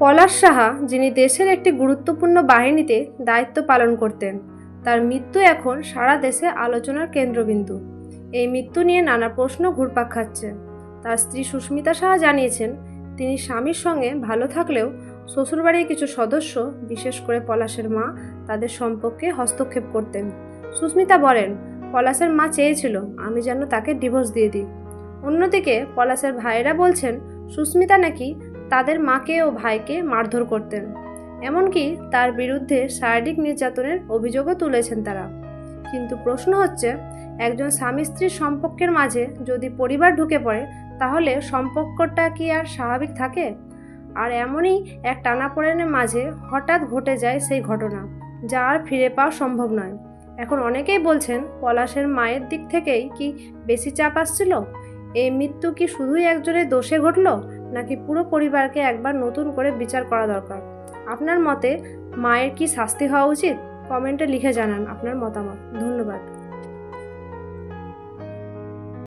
পলাশ সাহা, যিনি দেশের একটি গুরুত্বপূর্ণ বাহিনীতে দায়িত্ব পালন করতেন, তার মৃত্যু এখন সারা দেশে আলোচনার কেন্দ্রবিন্দু। এই মৃত্যু নিয়ে নানা প্রশ্ন ঘুরপাক খাচ্ছে। তার স্ত্রী সুস্মিতা সাহা জানিয়েছেন, তিনি স্বামীর সঙ্গে ভালো থাকলেও শ্বশুরবাড়ির কিছু সদস্য, বিশেষ করে পলাশের মা, তাদের সম্পর্কে হস্তক্ষেপ করতেন। সুস্মিতা বলেন, পলাশের মা চেয়েছিল, আমি যেন তাকে ডিভোর্স দিয়ে দিই। অন্যদিকে পলাশের ভাইয়েরা বলছেন, সুস্মিতা নাকি তাদের মাকে ও ভাইকে মারধর করতেন। এমনকি তার বিরুদ্ধে শারীরিক নির্যাতনের অভিযোগও তুলেছেন তারা। কিন্তু প্রশ্ন হচ্ছে, একজন স্বামী স্ত্রীর সম্পর্কের মাঝে যদি পরিবার ঢুকে পড়ে, তাহলে সম্পর্কটা কি আর স্বাভাবিক থাকে? আর এমনই এক টানাপোড়েনের মাঝে হঠাৎ ঘটে যায় সেই ঘটনা, যা আর ফিরে পাওয়া সম্ভব নয়। এখন অনেকেই বলছেন, পলাশের মায়ের দিক থেকেই কি বেশি চাপ আসছিল? এই মৃত্যু কি শুধুই একজনের দোষে ঘটলো? নাকি পুরো পরিবারকে একবার নতুন করে বিচার করা দরকার? আপনার মতে মায়ের কি শাস্তি হওয়া উচিত? কমেন্টে লিখে জানান আপনার মতামত। ধন্যবাদ।